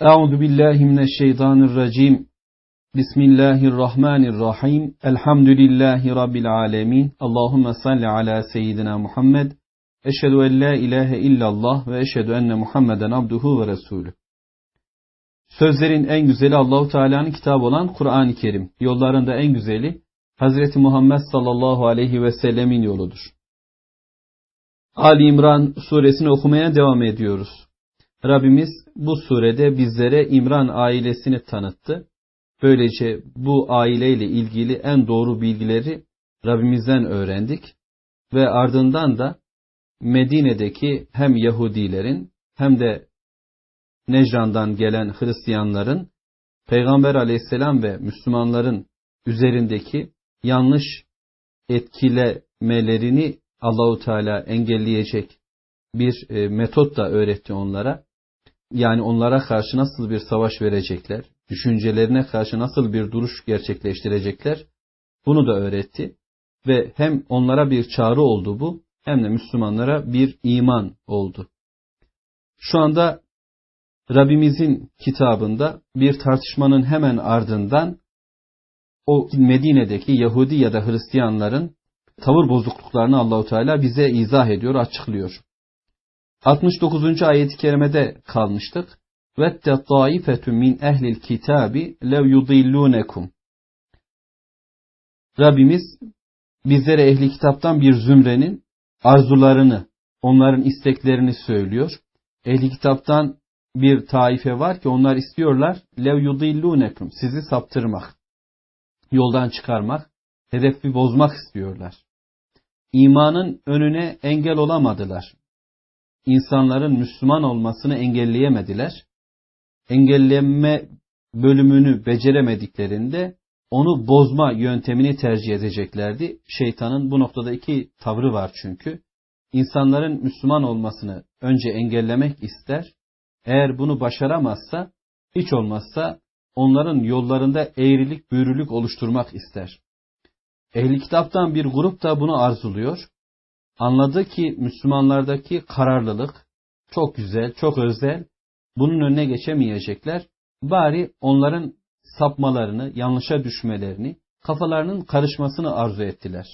Euzu billahi mineşşeytanirracim. Bismillahirrahmanirrahim. Elhamdülillahi rabbil alamin. Allahumme salli ala seyyidina Muhammed. Eşhedü en la ilahe illallah ve eşhedü enne Muhammeden abduhu ve resulü. Sözlerin en güzeli Allahu Teala'nın kitabı olan Kur'an-ı Kerim. Yollarında en güzeli Hazreti Muhammed sallallahu aleyhi ve sellemin yoludur. Ali İmran suresini okumaya devam ediyoruz. Rabbimiz bu surede bizlere İmran ailesini tanıttı. Böylece bu aileyle ilgili en doğru bilgileri Rabbimizden öğrendik ve ardından da Medine'deki hem Yahudilerin hem de Necran'dan gelen Hristiyanların Peygamber aleyhisselam ve Müslümanların üzerindeki yanlış etkilemelerini Allahu Teala engelleyecek bir e, metot da öğretti onlara. Yani onlara karşı nasıl bir savaş verecekler, düşüncelerine karşı nasıl bir duruş gerçekleştirecekler, bunu da öğretti. Ve hem onlara bir çağrı oldu bu, hem de Müslümanlara bir iman oldu. Şu anda Rabbimizin kitabında bir tartışmanın hemen ardından o Medine'deki Yahudi ya da Hristiyanların tavır bozukluklarını Allahu Teala bize izah ediyor, açıklıyor. 69. ayet-i kerimede kalmıştık. Vette taifetun min ehlil kitabi lev yudillunekum. Rabbimiz bizlere ehli kitaptan bir zümrenin arzularını, onların isteklerini söylüyor. Ehli kitaptan bir taife var ki onlar istiyorlar lev yudillunekum sizi saptırmak, yoldan çıkarmak, hedefi bozmak istiyorlar. İmanın önüne engel olamadılar insanların Müslüman olmasını engelleyemediler. Engelleme bölümünü beceremediklerinde onu bozma yöntemini tercih edeceklerdi. Şeytanın bu noktada iki tavrı var çünkü. İnsanların Müslüman olmasını önce engellemek ister. Eğer bunu başaramazsa, hiç olmazsa onların yollarında eğrilik, büyürülük oluşturmak ister. Ehli kitaptan bir grup da bunu arzuluyor anladı ki Müslümanlardaki kararlılık çok güzel, çok özel. Bunun önüne geçemeyecekler. Bari onların sapmalarını, yanlışa düşmelerini, kafalarının karışmasını arzu ettiler.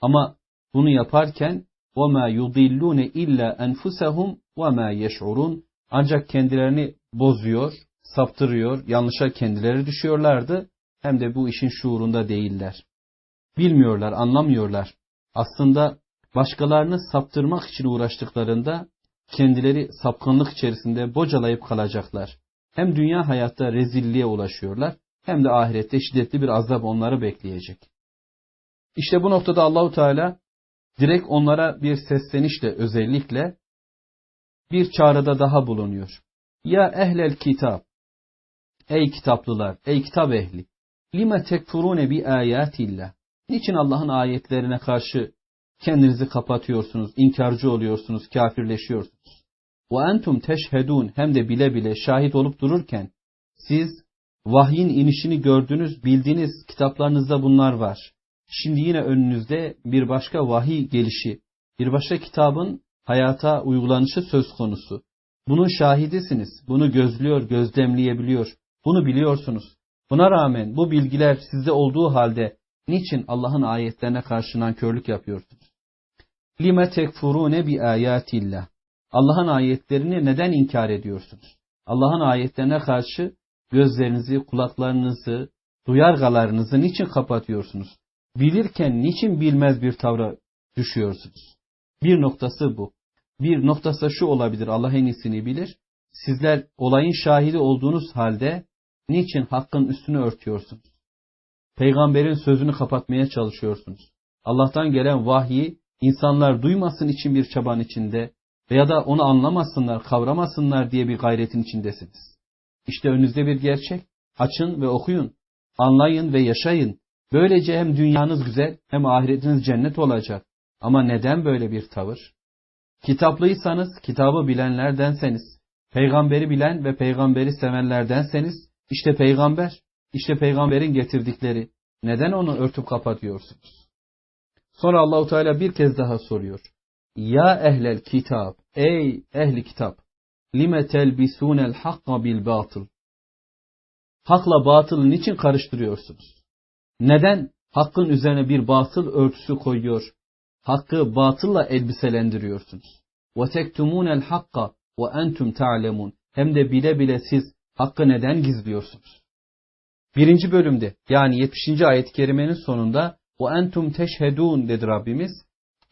Ama bunu yaparken وَمَا يُضِلُّونَ اِلَّا أَنْفُسَهُمْ وَمَا يَشْعُرُونَ Ancak kendilerini bozuyor, saptırıyor, yanlışa kendileri düşüyorlardı. Hem de bu işin şuurunda değiller. Bilmiyorlar, anlamıyorlar. Aslında başkalarını saptırmak için uğraştıklarında kendileri sapkınlık içerisinde bocalayıp kalacaklar. Hem dünya hayatta rezilliğe ulaşıyorlar hem de ahirette şiddetli bir azap onları bekleyecek. İşte bu noktada Allahu Teala direkt onlara bir seslenişle özellikle bir çağrıda daha bulunuyor. Ya ehlel kitap Ey kitaplılar, ey kitap ehli lime tekfurune bi ayatillah Niçin Allah'ın ayetlerine karşı kendinizi kapatıyorsunuz, inkarcı oluyorsunuz, kafirleşiyorsunuz. Ve entum teşhedun hem de bile bile şahit olup dururken siz vahyin inişini gördünüz, bildiğiniz kitaplarınızda bunlar var. Şimdi yine önünüzde bir başka vahiy gelişi, bir başka kitabın hayata uygulanışı söz konusu. Bunun şahidisiniz. Bunu gözlüyor, gözlemleyebiliyor. Bunu biliyorsunuz. Buna rağmen bu bilgiler sizde olduğu halde niçin Allah'ın ayetlerine karşı nankörlük yapıyorsunuz? Lime tekfurune bi ayatillah. Allah'ın ayetlerini neden inkar ediyorsunuz? Allah'ın ayetlerine karşı gözlerinizi, kulaklarınızı, duyargalarınızı niçin kapatıyorsunuz? Bilirken niçin bilmez bir tavra düşüyorsunuz? Bir noktası bu. Bir noktası şu olabilir. Allah en iyisini bilir. Sizler olayın şahidi olduğunuz halde niçin hakkın üstünü örtüyorsunuz? Peygamberin sözünü kapatmaya çalışıyorsunuz. Allah'tan gelen vahyi insanlar duymasın için bir çaban içinde veya da onu anlamasınlar, kavramasınlar diye bir gayretin içindesiniz. İşte önünüzde bir gerçek. Açın ve okuyun. Anlayın ve yaşayın. Böylece hem dünyanız güzel hem ahiretiniz cennet olacak. Ama neden böyle bir tavır? Kitaplıysanız, kitabı bilenlerdenseniz, peygamberi bilen ve peygamberi sevenlerdenseniz, işte peygamber, işte peygamberin getirdikleri. Neden onu örtüp kapatıyorsunuz? Sonra Allahu Teala bir kez daha soruyor. Ya ehlel kitap, ey ehli kitap. lime telbisunel hakka bil batıl. Hakla batılı niçin karıştırıyorsunuz? Neden hakkın üzerine bir batıl örtüsü koyuyor? Hakkı batılla elbiselendiriyorsunuz. Ve tektumunel hakka ve entum ta'lemun. Hem de bile bile siz hakkı neden gizliyorsunuz? Birinci bölümde yani 70. ayet-i kerimenin sonunda o entum teşhedun dedi Rabbimiz.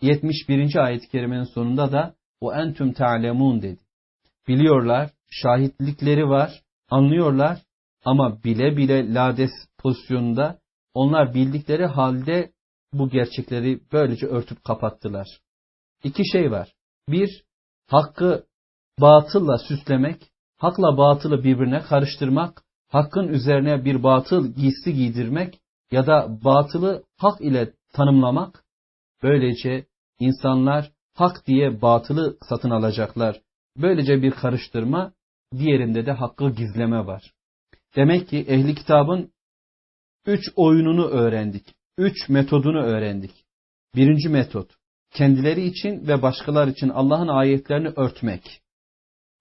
71. ayet-i kerimenin sonunda da o entum ta'lemun dedi. Biliyorlar, şahitlikleri var, anlıyorlar ama bile bile lades pozisyonunda onlar bildikleri halde bu gerçekleri böylece örtüp kapattılar. İki şey var. Bir, hakkı batılla süslemek, hakla batılı birbirine karıştırmak, hakkın üzerine bir batıl giysi giydirmek ya da batılı hak ile tanımlamak. Böylece insanlar hak diye batılı satın alacaklar. Böylece bir karıştırma, diğerinde de hakkı gizleme var. Demek ki ehli kitabın üç oyununu öğrendik. Üç metodunu öğrendik. Birinci metot, kendileri için ve başkalar için Allah'ın ayetlerini örtmek.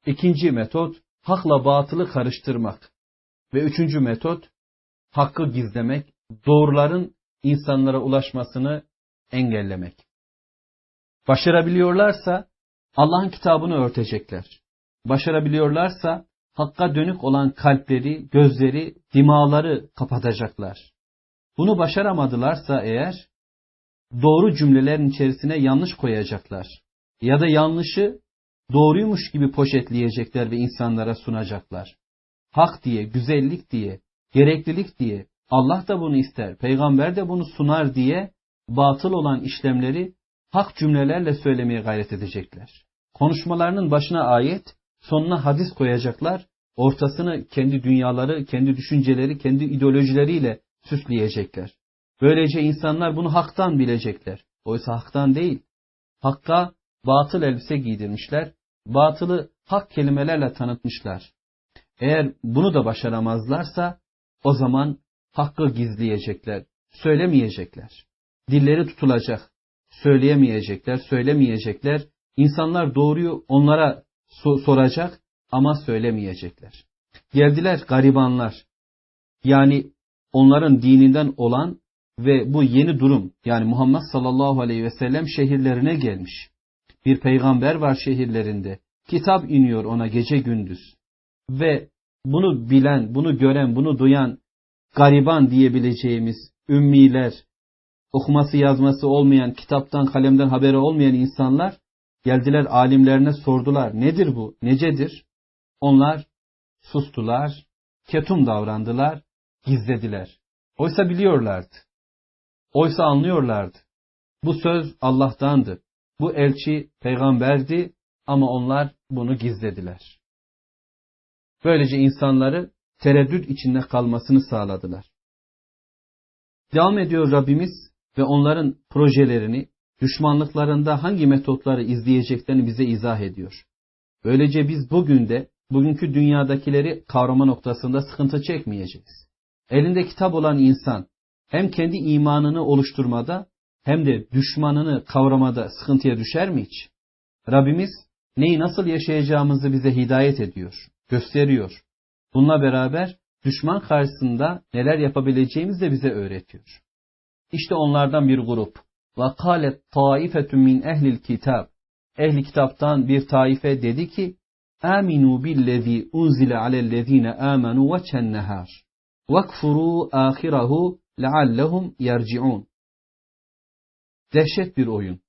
İkinci metot, hakla batılı karıştırmak. Ve üçüncü metot, hakkı gizlemek, doğruların insanlara ulaşmasını engellemek. Başarabiliyorlarsa Allah'ın kitabını örtecekler. Başarabiliyorlarsa hakka dönük olan kalpleri, gözleri, dimaları kapatacaklar. Bunu başaramadılarsa eğer doğru cümlelerin içerisine yanlış koyacaklar. Ya da yanlışı doğruymuş gibi poşetleyecekler ve insanlara sunacaklar. Hak diye, güzellik diye, gereklilik diye, Allah da bunu ister, peygamber de bunu sunar diye batıl olan işlemleri hak cümlelerle söylemeye gayret edecekler. Konuşmalarının başına ayet, sonuna hadis koyacaklar, ortasını kendi dünyaları, kendi düşünceleri, kendi ideolojileriyle süsleyecekler. Böylece insanlar bunu haktan bilecekler. Oysa haktan değil. Hakka batıl elbise giydirmişler, batılı hak kelimelerle tanıtmışlar. Eğer bunu da başaramazlarsa o zaman hakkı gizleyecekler, söylemeyecekler. Dilleri tutulacak, söyleyemeyecekler, söylemeyecekler. İnsanlar doğruyu onlara soracak ama söylemeyecekler. Geldiler garibanlar. Yani onların dininden olan ve bu yeni durum yani Muhammed sallallahu aleyhi ve sellem şehirlerine gelmiş. Bir peygamber var şehirlerinde. Kitap iniyor ona gece gündüz. Ve bunu bilen, bunu gören, bunu duyan gariban diyebileceğimiz ümmiler, okuması yazması olmayan, kitaptan kalemden haberi olmayan insanlar geldiler alimlerine sordular. Nedir bu? Necedir? Onlar sustular, ketum davrandılar, gizlediler. Oysa biliyorlardı. Oysa anlıyorlardı. Bu söz Allah'tandı. Bu elçi peygamberdi ama onlar bunu gizlediler. Böylece insanları tereddüt içinde kalmasını sağladılar. Devam ediyor Rabbimiz ve onların projelerini, düşmanlıklarında hangi metotları izleyeceklerini bize izah ediyor. Böylece biz bugün de bugünkü dünyadakileri kavrama noktasında sıkıntı çekmeyeceğiz. Elinde kitap olan insan hem kendi imanını oluşturmada hem de düşmanını kavramada sıkıntıya düşer mi hiç? Rabbimiz neyi nasıl yaşayacağımızı bize hidayet ediyor, gösteriyor. Bununla beraber düşman karşısında neler yapabileceğimizi de bize öğretiyor. İşte onlardan bir grup. Kâlet taifetun min ehlil kitab. Ehli kitaptan bir taife dedi ki, Aminu billezî unzile alellezîne âmenû ve çennehâr. Vekfurû âhirahu leallehum yerci'ûn. Dehşet bir oyun.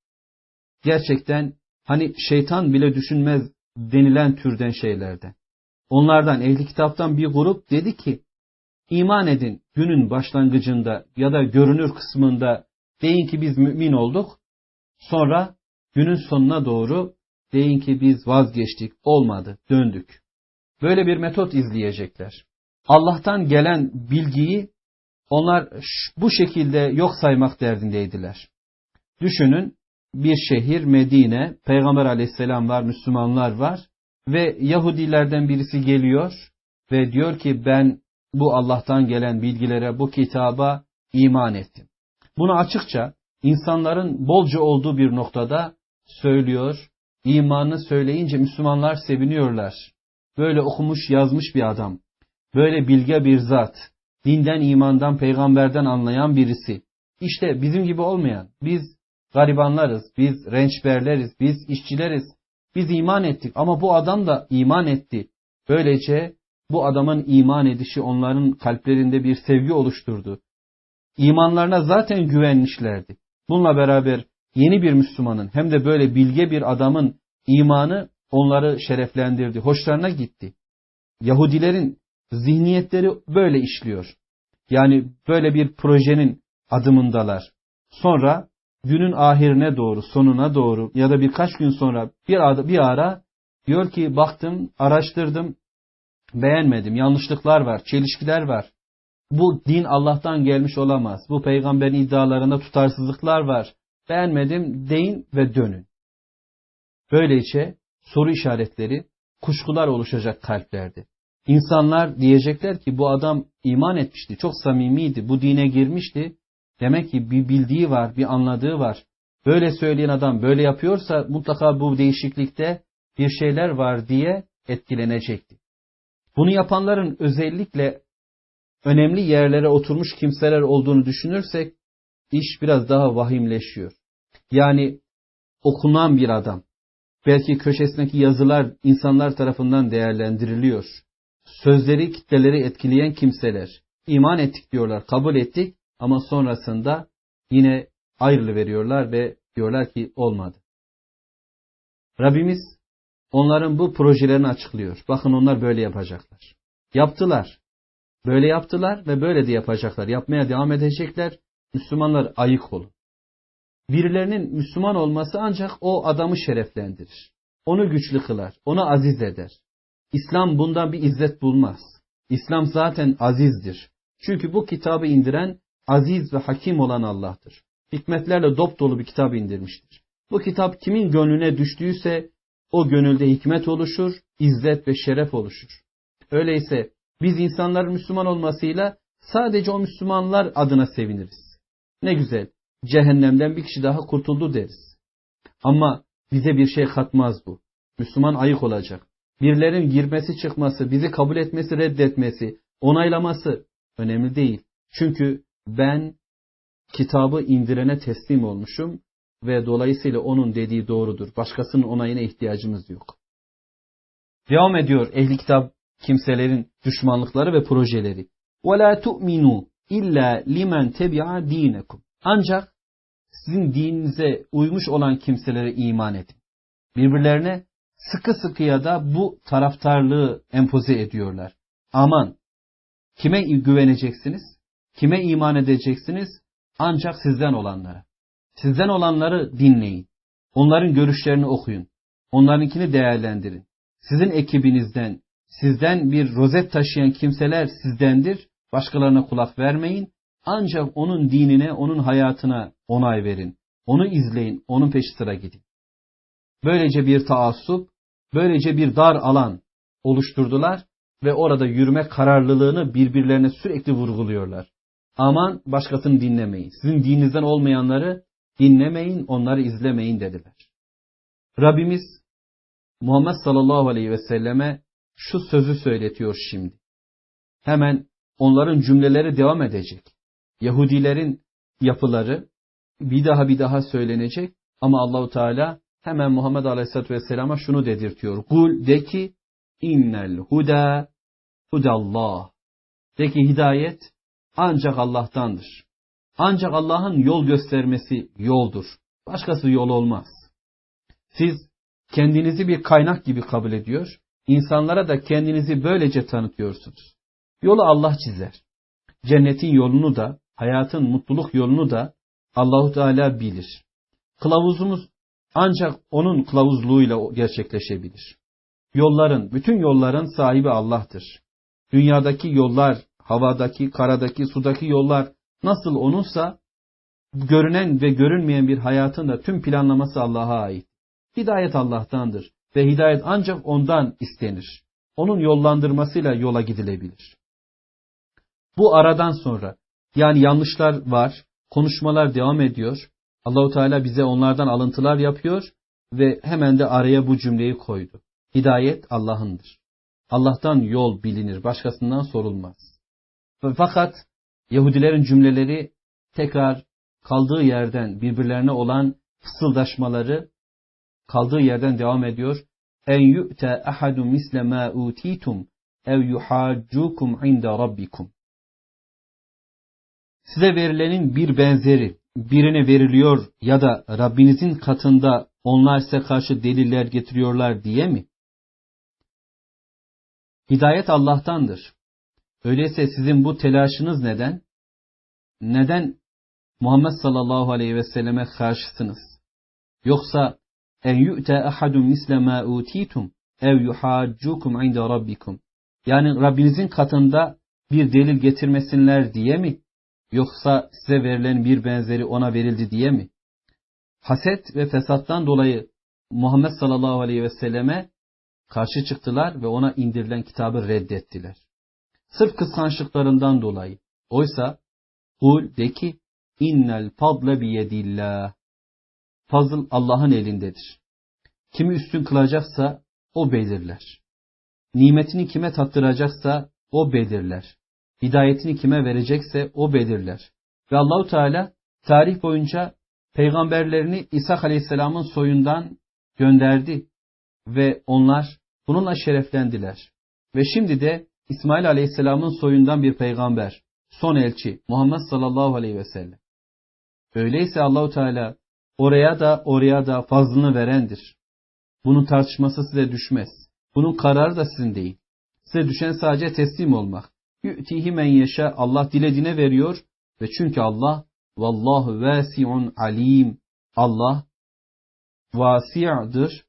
Gerçekten hani şeytan bile düşünmez denilen türden şeylerden. Onlardan ehli kitaptan bir grup dedi ki iman edin günün başlangıcında ya da görünür kısmında deyin ki biz mümin olduk. Sonra günün sonuna doğru deyin ki biz vazgeçtik, olmadı, döndük. Böyle bir metot izleyecekler. Allah'tan gelen bilgiyi onlar bu şekilde yok saymak derdindeydiler. Düşünün bir şehir Medine, Peygamber aleyhisselam var, Müslümanlar var ve Yahudilerden birisi geliyor ve diyor ki ben bu Allah'tan gelen bilgilere, bu kitaba iman ettim. Bunu açıkça insanların bolca olduğu bir noktada söylüyor, imanını söyleyince Müslümanlar seviniyorlar. Böyle okumuş yazmış bir adam. Böyle bilge bir zat. Dinden, imandan, peygamberden anlayan birisi. İşte bizim gibi olmayan, biz garibanlarız, biz rençberleriz, biz işçileriz. Biz iman ettik ama bu adam da iman etti. Böylece bu adamın iman edişi onların kalplerinde bir sevgi oluşturdu. İmanlarına zaten güvenmişlerdi. Bununla beraber yeni bir Müslümanın hem de böyle bilge bir adamın imanı onları şereflendirdi, hoşlarına gitti. Yahudilerin zihniyetleri böyle işliyor. Yani böyle bir projenin adımındalar. Sonra günün ahirine doğru, sonuna doğru ya da birkaç gün sonra bir ara, bir ara diyor ki baktım, araştırdım, beğenmedim, yanlışlıklar var, çelişkiler var. Bu din Allah'tan gelmiş olamaz. Bu peygamberin iddialarında tutarsızlıklar var. Beğenmedim deyin ve dönün. Böylece soru işaretleri, kuşkular oluşacak kalplerde. İnsanlar diyecekler ki bu adam iman etmişti, çok samimiydi, bu dine girmişti. Demek ki bir bildiği var, bir anladığı var. Böyle söyleyen adam böyle yapıyorsa mutlaka bu değişiklikte bir şeyler var diye etkilenecekti. Bunu yapanların özellikle önemli yerlere oturmuş kimseler olduğunu düşünürsek iş biraz daha vahimleşiyor. Yani okunan bir adam, belki köşesindeki yazılar insanlar tarafından değerlendiriliyor. Sözleri kitleleri etkileyen kimseler iman ettik diyorlar, kabul ettik ama sonrasında yine ayrılı veriyorlar ve diyorlar ki olmadı. Rabbimiz onların bu projelerini açıklıyor. Bakın onlar böyle yapacaklar. Yaptılar. Böyle yaptılar ve böyle de yapacaklar. Yapmaya devam edecekler. Müslümanlar ayık olun. Birilerinin Müslüman olması ancak o adamı şereflendirir. Onu güçlü kılar. Onu aziz eder. İslam bundan bir izzet bulmaz. İslam zaten azizdir. Çünkü bu kitabı indiren aziz ve hakim olan Allah'tır. Hikmetlerle dop dolu bir kitap indirmiştir. Bu kitap kimin gönlüne düştüyse o gönülde hikmet oluşur, izzet ve şeref oluşur. Öyleyse biz insanların Müslüman olmasıyla sadece o Müslümanlar adına seviniriz. Ne güzel, cehennemden bir kişi daha kurtuldu deriz. Ama bize bir şey katmaz bu. Müslüman ayık olacak. Birilerin girmesi çıkması, bizi kabul etmesi, reddetmesi, onaylaması önemli değil. Çünkü ben kitabı indirene teslim olmuşum ve dolayısıyla onun dediği doğrudur. Başkasının onayına ihtiyacımız yok. Devam ediyor ehli kitap kimselerin düşmanlıkları ve projeleri. وَلَا تُؤْمِنُوا illa limen tebi'a dinekum. Ancak sizin dininize uymuş olan kimselere iman edin. Birbirlerine sıkı sıkıya da bu taraftarlığı empoze ediyorlar. Aman! Kime güveneceksiniz? Kime iman edeceksiniz? Ancak sizden olanlara. Sizden olanları dinleyin. Onların görüşlerini okuyun. Onlarınkini değerlendirin. Sizin ekibinizden, sizden bir rozet taşıyan kimseler sizdendir. Başkalarına kulak vermeyin. Ancak onun dinine, onun hayatına onay verin. Onu izleyin, onun peşi sıra gidin. Böylece bir taassup, böylece bir dar alan oluşturdular ve orada yürüme kararlılığını birbirlerine sürekli vurguluyorlar. Aman başkasını dinlemeyin. Sizin dininizden olmayanları dinlemeyin, onları izlemeyin dediler. Rabbimiz Muhammed sallallahu aleyhi ve selleme şu sözü söyletiyor şimdi. Hemen onların cümleleri devam edecek. Yahudilerin yapıları bir daha bir daha söylenecek ama Allahu Teala hemen Muhammed Aleyhisselatü Vesselam'a şunu dedirtiyor. Kul de ki innel huda hudallah. De ki hidayet ancak Allah'tandır. Ancak Allah'ın yol göstermesi yoldur. Başkası yol olmaz. Siz kendinizi bir kaynak gibi kabul ediyor, insanlara da kendinizi böylece tanıtıyorsunuz. Yolu Allah çizer. Cennetin yolunu da, hayatın mutluluk yolunu da Allahu Teala bilir. Kılavuzumuz ancak onun kılavuzluğuyla gerçekleşebilir. Yolların, bütün yolların sahibi Allah'tır. Dünyadaki yollar, havadaki, karadaki, sudaki yollar nasıl onunsa, görünen ve görünmeyen bir hayatın da tüm planlaması Allah'a ait. Hidayet Allah'tandır ve hidayet ancak ondan istenir. Onun yollandırmasıyla yola gidilebilir. Bu aradan sonra yani yanlışlar var, konuşmalar devam ediyor. Allahu Teala bize onlardan alıntılar yapıyor ve hemen de araya bu cümleyi koydu. Hidayet Allah'ındır. Allah'tan yol bilinir, başkasından sorulmaz. Fakat Yahudilerin cümleleri tekrar kaldığı yerden birbirlerine olan fısıldaşmaları kaldığı yerden devam ediyor. En yu'te ahadun misle ma utitum ev yuhaccukum inda rabbikum. Size verilenin bir benzeri birine veriliyor ya da Rabbinizin katında onlar size karşı deliller getiriyorlar diye mi? Hidayet Allah'tandır. Öyleyse sizin bu telaşınız neden? Neden Muhammed sallallahu aleyhi ve selleme karşısınız? Yoksa en yu'te ahadun misle ma utitum ev yuhaccukum inda rabbikum. Yani Rabbinizin katında bir delil getirmesinler diye mi? Yoksa size verilen bir benzeri ona verildi diye mi? Haset ve fesattan dolayı Muhammed sallallahu aleyhi ve selleme karşı çıktılar ve ona indirilen kitabı reddettiler. Sırf kıskançlıklarından dolayı. Oysa kul de ki innel fadle biyedillah. Fazıl Allah'ın elindedir. Kimi üstün kılacaksa o belirler. Nimetini kime tattıracaksa o belirler. Hidayetini kime verecekse o belirler. Ve Allahu Teala tarih boyunca peygamberlerini İsa Aleyhisselam'ın soyundan gönderdi ve onlar bununla şereflendiler. Ve şimdi de İsmail Aleyhisselam'ın soyundan bir peygamber, son elçi Muhammed sallallahu aleyhi ve sellem. Öyleyse Allahu Teala oraya da oraya da fazlını verendir. Bunun tartışması size düşmez. Bunun kararı da sizin değil. Size düşen sadece teslim olmak. Yü'tihi men yeşe Allah dilediğine veriyor ve çünkü Allah vallahu vasiun alim. Allah vasi'dir.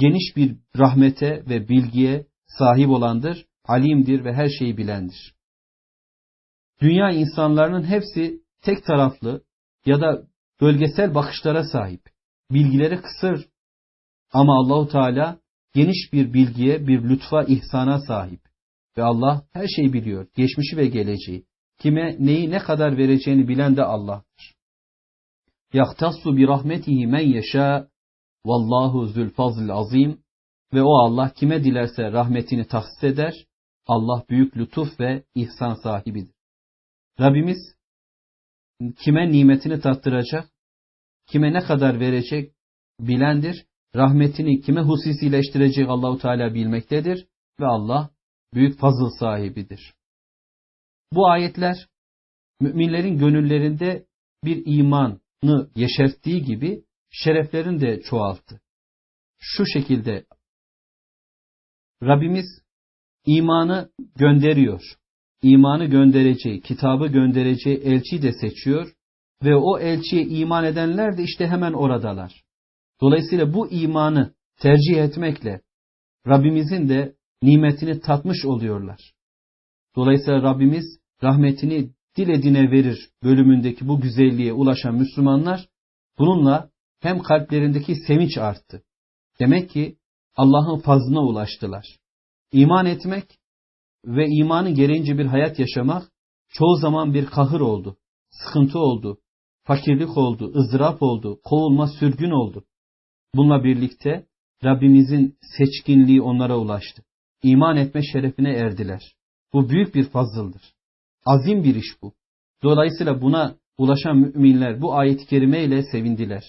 Geniş bir rahmete ve bilgiye sahip olandır. Alimdir ve her şeyi bilendir. Dünya insanlarının hepsi tek taraflı ya da bölgesel bakışlara sahip. Bilgileri kısır. Ama Allahu Teala geniş bir bilgiye, bir lütfa, ihsana sahip. Ve Allah her şeyi biliyor. Geçmişi ve geleceği. Kime neyi ne kadar vereceğini bilen de Allah'tır. Yaktassu bi rahmetihi men yeşâ vallahu zül fazl azim ve o Allah kime dilerse rahmetini tahsis eder. Allah büyük lütuf ve ihsan sahibidir. Rabbimiz kime nimetini tattıracak, kime ne kadar verecek bilendir. Rahmetini kime husisileştirecek Allahu Teala bilmektedir ve Allah büyük fazıl sahibidir. Bu ayetler müminlerin gönüllerinde bir imanı yeşerttiği gibi şereflerini de çoğalttı. Şu şekilde Rabbimiz imanı gönderiyor. İmanı göndereceği, kitabı göndereceği elçiyi de seçiyor ve o elçiye iman edenler de işte hemen oradalar. Dolayısıyla bu imanı tercih etmekle Rabbimizin de nimetini tatmış oluyorlar. Dolayısıyla Rabbimiz rahmetini dilediğine verir bölümündeki bu güzelliğe ulaşan Müslümanlar bununla hem kalplerindeki sevinç arttı. Demek ki Allah'ın fazlına ulaştılar. İman etmek ve imanı gereğince bir hayat yaşamak çoğu zaman bir kahır oldu, sıkıntı oldu, fakirlik oldu, ızdırap oldu, kovulma, sürgün oldu. Bununla birlikte Rabbimizin seçkinliği onlara ulaştı. İman etme şerefine erdiler. Bu büyük bir fazıldır. Azim bir iş bu. Dolayısıyla buna ulaşan müminler bu ayet-i kerime ile sevindiler.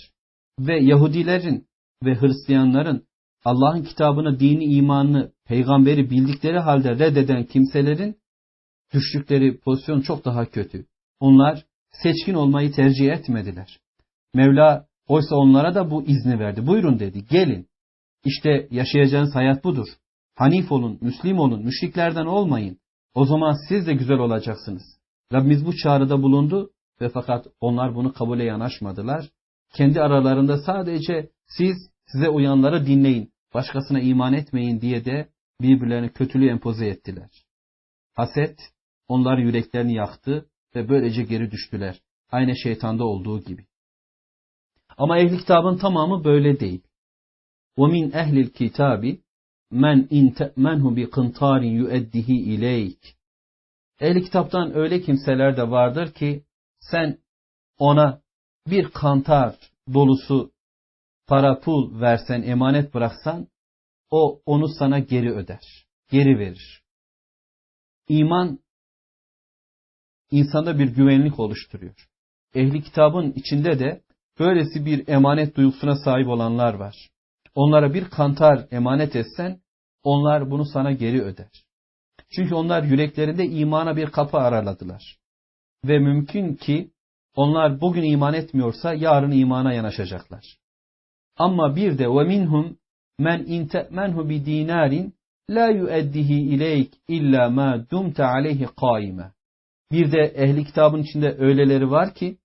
Ve Yahudilerin ve Hristiyanların Allah'ın kitabını, dini, imanını, peygamberi bildikleri halde reddeden kimselerin düştükleri pozisyon çok daha kötü. Onlar seçkin olmayı tercih etmediler. Mevla oysa onlara da bu izni verdi. Buyurun dedi, gelin. İşte yaşayacağınız hayat budur. Hanif olun, Müslim olun, müşriklerden olmayın. O zaman siz de güzel olacaksınız. Rabbimiz bu çağrıda bulundu ve fakat onlar bunu kabule yanaşmadılar. Kendi aralarında sadece siz size uyanları dinleyin, başkasına iman etmeyin diye de birbirlerine kötülüğü empoze ettiler. Haset onların yüreklerini yaktı ve böylece geri düştüler. Aynı şeytanda olduğu gibi. Ama ehli kitabın tamamı böyle değil. وَمِنْ اَهْلِ الْكِتَابِ men in te'menhu bi kıntarin yueddihi ileyk. Ehli kitaptan öyle kimseler de vardır ki sen ona bir kantar dolusu para pul versen, emanet bıraksan, o onu sana geri öder, geri verir. İman insanda bir güvenlik oluşturuyor. Ehli kitabın içinde de böylesi bir emanet duygusuna sahip olanlar var. Onlara bir kantar emanet etsen, onlar bunu sana geri öder. Çünkü onlar yüreklerinde imana bir kapı araladılar. Ve mümkün ki onlar bugün iman etmiyorsa yarın imana yanaşacaklar. Ama bir de ve minhum men inte'menhu bi dinarin la yueddihi ileyk illa ma dumte aleyhi kaime. Bir de ehli kitabın içinde öyleleri var ki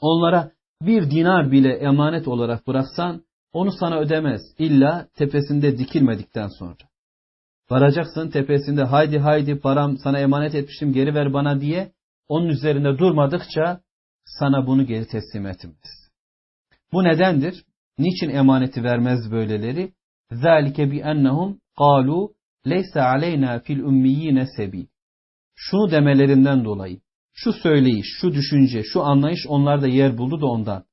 onlara bir dinar bile emanet olarak bıraksan onu sana ödemez illa tepesinde dikilmedikten sonra. Varacaksın tepesinde haydi haydi param sana emanet etmiştim geri ver bana diye onun üzerinde durmadıkça sana bunu geri teslim etmez. Bu nedendir? Niçin emaneti vermez böyleleri? ذَٰلِكَ بِأَنَّهُمْ قَالُوا لَيْسَ عَلَيْنَا فِي الْاُمِّيِّينَ سَب۪يلٌ Şunu demelerinden dolayı, şu söyleyiş, şu düşünce, şu anlayış onlarda yer buldu da ondan.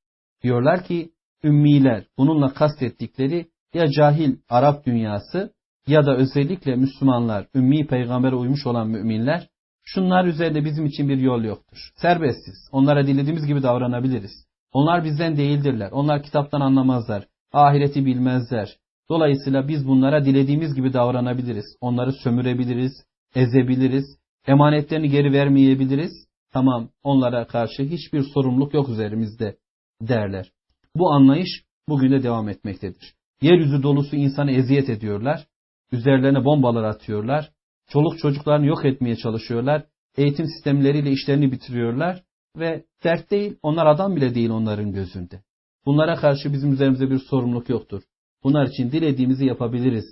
Diyorlar ki, ümmiler, bununla kastettikleri ya cahil Arap dünyası ya da özellikle Müslümanlar, ümmi peygambere uymuş olan müminler, şunlar üzerinde bizim için bir yol yoktur. Serbestsiz. Onlara dilediğimiz gibi davranabiliriz. Onlar bizden değildirler. Onlar kitaptan anlamazlar. Ahireti bilmezler. Dolayısıyla biz bunlara dilediğimiz gibi davranabiliriz. Onları sömürebiliriz, ezebiliriz, emanetlerini geri vermeyebiliriz. Tamam onlara karşı hiçbir sorumluluk yok üzerimizde derler. Bu anlayış bugün de devam etmektedir. Yeryüzü dolusu insanı eziyet ediyorlar. Üzerlerine bombalar atıyorlar. Çoluk çocuklarını yok etmeye çalışıyorlar. Eğitim sistemleriyle işlerini bitiriyorlar. Ve dert değil, onlar adam bile değil onların gözünde. Bunlara karşı bizim üzerimizde bir sorumluluk yoktur. Bunlar için dilediğimizi yapabiliriz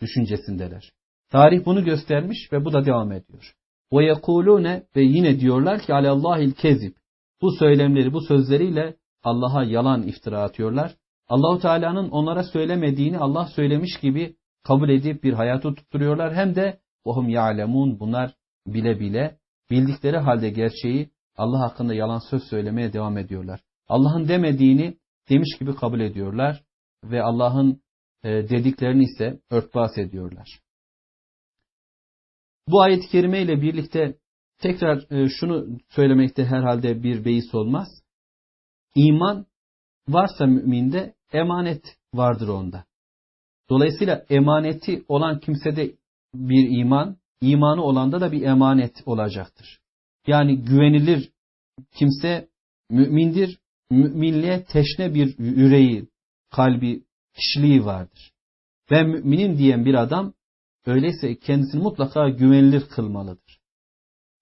düşüncesindeler. Tarih bunu göstermiş ve bu da devam ediyor. Ve yekulune ve yine diyorlar ki alallahil kezib. Bu söylemleri, bu sözleriyle Allah'a yalan iftira atıyorlar. Allahu Teala'nın onlara söylemediğini Allah söylemiş gibi kabul edip bir hayatı tutturuyorlar. Hem de ohum ya'lemun bunlar bile bile bildikleri halde gerçeği Allah hakkında yalan söz söylemeye devam ediyorlar. Allah'ın demediğini demiş gibi kabul ediyorlar ve Allah'ın e, dediklerini ise örtbas ediyorlar. Bu ayet-i kerime ile birlikte tekrar e, şunu söylemekte herhalde bir beis olmaz. İman varsa müminde emanet vardır onda. Dolayısıyla emaneti olan kimsede bir iman, imanı olanda da bir emanet olacaktır. Yani güvenilir kimse mümindir, müminliğe teşne bir yüreği, kalbi, kişiliği vardır. Ben müminim diyen bir adam öyleyse kendisini mutlaka güvenilir kılmalıdır.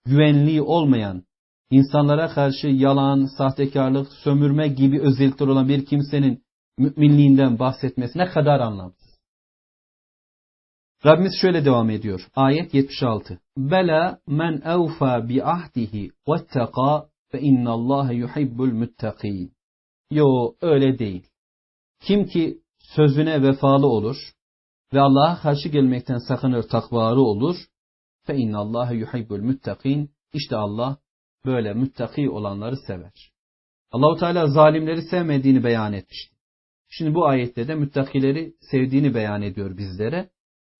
Güvenliği olmayan, insanlara karşı yalan, sahtekarlık, sömürme gibi özellikler olan bir kimsenin müminliğinden bahsetmesi ne kadar anlamsız. Rabbimiz şöyle devam ediyor. Ayet 76. Bela men evfa bi ahdihi vetteka fe innallâhe yuhibbul müttakîn. Yo öyle değil. Kim ki sözüne vefalı olur ve Allah'a karşı gelmekten sakınır takvarı olur fe innallâhe yuhibbul müttakîn. İşte Allah böyle müttaki olanları sever. Allahu Teala zalimleri sevmediğini beyan etmişti. Şimdi bu ayette de müttakileri sevdiğini beyan ediyor bizlere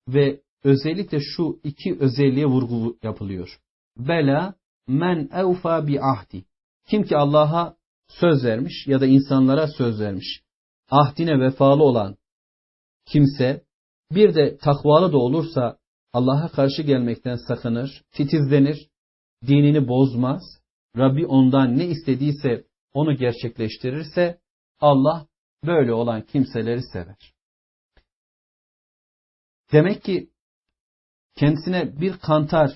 ve özellikle şu iki özelliğe vurgu yapılıyor. Bela men evfa bi ahdi. Kim ki Allah'a söz vermiş ya da insanlara söz vermiş. Ahdine vefalı olan kimse bir de takvalı da olursa Allah'a karşı gelmekten sakınır, titizlenir, dinini bozmaz, Rabbi ondan ne istediyse onu gerçekleştirirse Allah böyle olan kimseleri sever. Demek ki kendisine bir kantar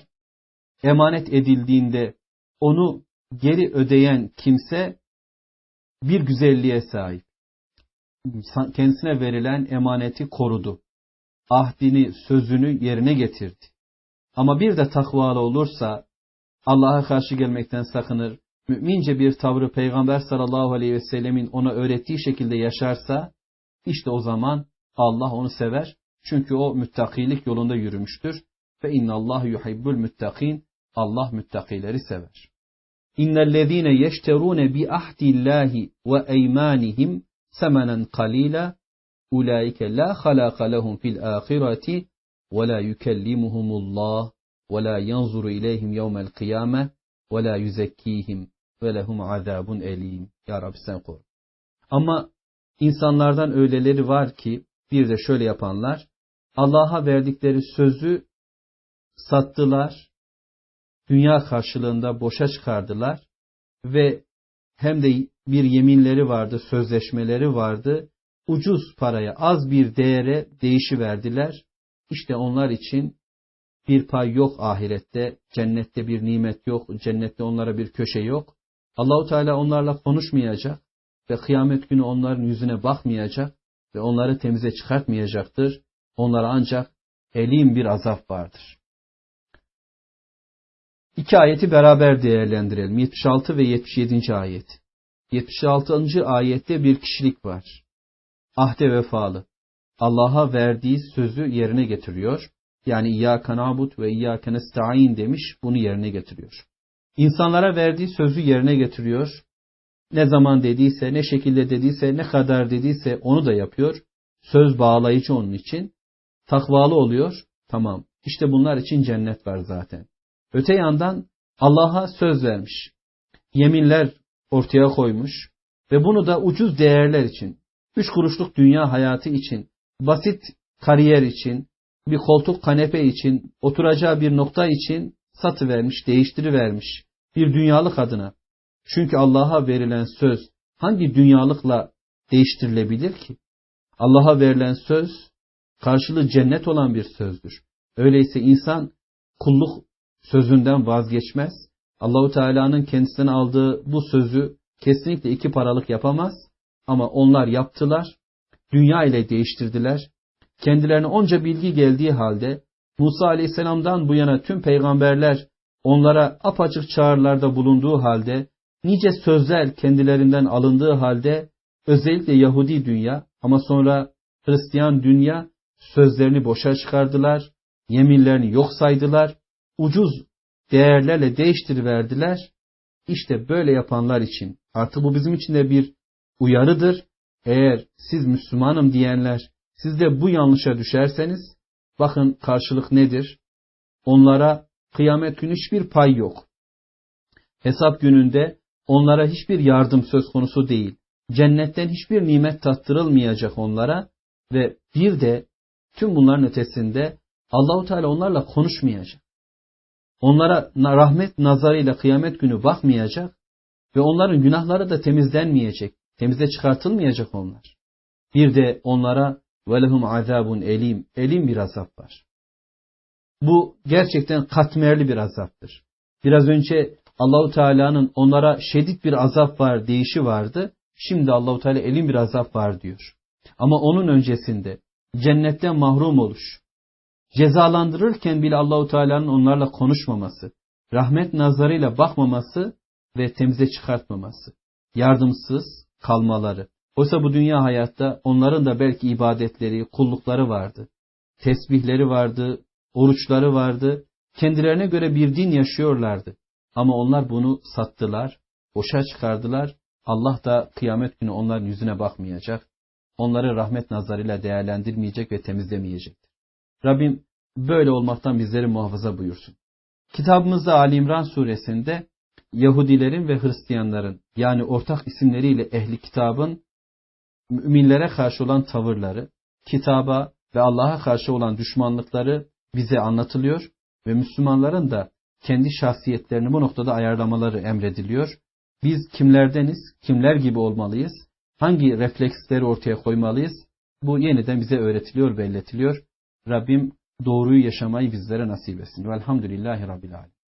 emanet edildiğinde onu geri ödeyen kimse bir güzelliğe sahip. Kendisine verilen emaneti korudu. Ahdini, sözünü yerine getirdi. Ama bir de takvalı olursa Allah'a karşı gelmekten sakınır, mümince bir tavrı Peygamber sallallahu aleyhi ve sellemin ona öğrettiği şekilde yaşarsa, işte o zaman Allah onu sever çünkü o müttakilik yolunda yürümüştür. Ve innallahu yuhibbul muttakin. Allah müttakileri sever. İnnellezîne yeşterûne bi ahdillahi ve eymanihim semenen kalila ulaike la halaka lehum fil ahireti ve la yukellimuhumullah ve la yanzuru ileyhim yevmel kıyame ve la yüzekkihim ve lehum azabun elim. Ya Rabbi sen koru. Ama insanlardan öyleleri var ki bir de şöyle yapanlar Allah'a verdikleri sözü sattılar, dünya karşılığında boşa çıkardılar ve hem de bir yeminleri vardı, sözleşmeleri vardı. Ucuz paraya, az bir değere değişi verdiler. İşte onlar için bir pay yok ahirette, cennette bir nimet yok, cennette onlara bir köşe yok. Allahu Teala onlarla konuşmayacak ve kıyamet günü onların yüzüne bakmayacak ve onları temize çıkartmayacaktır. Onlara ancak elim bir azap vardır. İki ayeti beraber değerlendirelim. 76 ve 77. ayet. 76. ayette bir kişilik var. Ahde vefalı. Allah'a verdiği sözü yerine getiriyor. Yani İyyâke nabut ve İyyâke nesta'in demiş, bunu yerine getiriyor. İnsanlara verdiği sözü yerine getiriyor. Ne zaman dediyse, ne şekilde dediyse, ne kadar dediyse onu da yapıyor. Söz bağlayıcı onun için. Takvalı oluyor. Tamam. İşte bunlar için cennet var zaten. Öte yandan Allah'a söz vermiş. Yeminler ortaya koymuş ve bunu da ucuz değerler için, üç kuruşluk dünya hayatı için, basit kariyer için, bir koltuk kanepe için, oturacağı bir nokta için satı vermiş, değiştirivermiş bir dünyalık adına. Çünkü Allah'a verilen söz hangi dünyalıkla değiştirilebilir ki? Allah'a verilen söz karşılığı cennet olan bir sözdür. Öyleyse insan kulluk sözünden vazgeçmez. Allahu Teala'nın kendisinden aldığı bu sözü kesinlikle iki paralık yapamaz. Ama onlar yaptılar, dünya ile değiştirdiler. Kendilerine onca bilgi geldiği halde Musa Aleyhisselam'dan bu yana tüm peygamberler onlara apaçık çağrılarda bulunduğu halde nice sözler kendilerinden alındığı halde özellikle Yahudi dünya ama sonra Hristiyan dünya sözlerini boşa çıkardılar, yeminlerini yok saydılar ucuz değerlerle değiştiriverdiler. İşte böyle yapanlar için artık bu bizim için de bir uyarıdır. Eğer siz Müslümanım diyenler siz de bu yanlışa düşerseniz bakın karşılık nedir? Onlara kıyamet günü hiçbir pay yok. Hesap gününde onlara hiçbir yardım söz konusu değil. Cennetten hiçbir nimet tattırılmayacak onlara ve bir de tüm bunların ötesinde Allahu Teala onlarla konuşmayacak onlara rahmet nazarıyla kıyamet günü bakmayacak ve onların günahları da temizlenmeyecek, temize çıkartılmayacak onlar. Bir de onlara velehum azabun elim, elim bir azap var. Bu gerçekten katmerli bir azaptır. Biraz önce Allahu Teala'nın onlara şiddet bir azap var deyişi vardı. Şimdi Allahu Teala elim bir azap var diyor. Ama onun öncesinde cennetten mahrum oluş, cezalandırırken bile Allahu Teala'nın onlarla konuşmaması, rahmet nazarıyla bakmaması ve temize çıkartmaması, yardımsız kalmaları. Oysa bu dünya hayatta onların da belki ibadetleri, kullukları vardı. Tesbihleri vardı, oruçları vardı. Kendilerine göre bir din yaşıyorlardı. Ama onlar bunu sattılar, boşa çıkardılar. Allah da kıyamet günü onların yüzüne bakmayacak. Onları rahmet nazarıyla değerlendirmeyecek ve temizlemeyecektir. Rabbim böyle olmaktan bizleri muhafaza buyursun. Kitabımızda Ali İmran suresinde Yahudilerin ve Hristiyanların yani ortak isimleriyle ehli kitabın müminlere karşı olan tavırları, kitaba ve Allah'a karşı olan düşmanlıkları bize anlatılıyor ve Müslümanların da kendi şahsiyetlerini bu noktada ayarlamaları emrediliyor. Biz kimlerdeniz, kimler gibi olmalıyız, hangi refleksleri ortaya koymalıyız, bu yeniden bize öğretiliyor, belletiliyor. Rabbim doğruyu yaşamayı bizlere nasip etsin. Velhamdülillahi Rabbil Alemin.